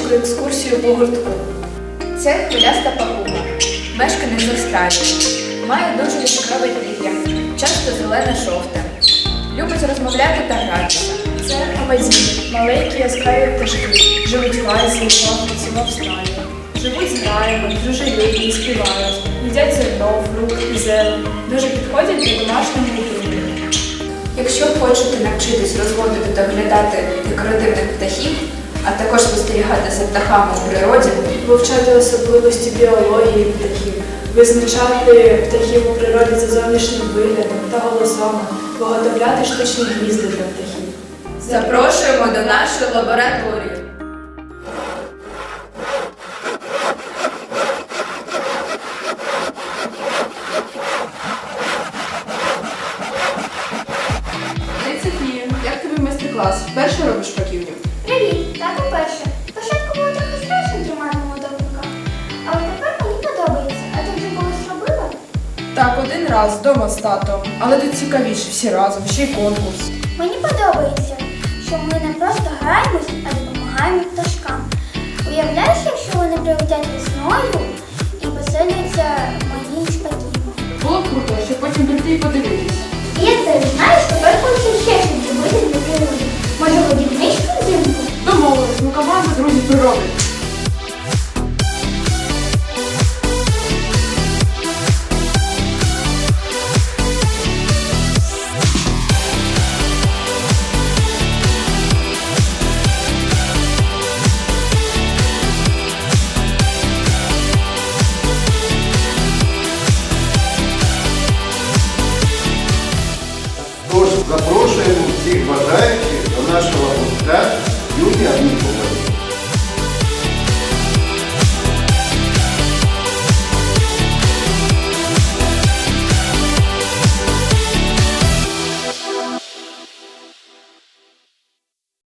у гуртку. Це хвиляста папуга, мешканець Австралії. Має дуже яскраве пір'я, часто зелене жовте. Любить розмовляти та гратися. Це амазіни, маленькі яскраві пташки. Живуть в Азії, в Африці, в Австралії. Живуть з граями, дружелюбні, співають, їдять зерно, фрукти, зелень. Дуже підходять для домашнього утримання. Якщо хочете навчитись розводити та оглядати декоративних птахів, а також спостерігати за птахами у природі, Вивчати особливості біології птахів, визначати птахів у природі за зовнішнім виглядом та голосами, виготовляти штучні гнізда для птахів. запрошуємо до нашої лабораторії. Як тобі майстер-клас? Вперше робиш паківню? Привіт, Так, один раз вдома з татом. Але тут цікавіше всі разом, ще й конкурс. Мені подобається, що ми не просто граємось, а допомагаємо пташкам. Уявляєш, якщо вони прилетять весною і поселяться в моїй. Було б круто, щоб потім прийти і подивитись. І як ти знаєш, тепер хочу ще щось зробити для природи. Може, годівничку взимку? Домовились, ми команда друзів природи. всіх бажаючих до нашого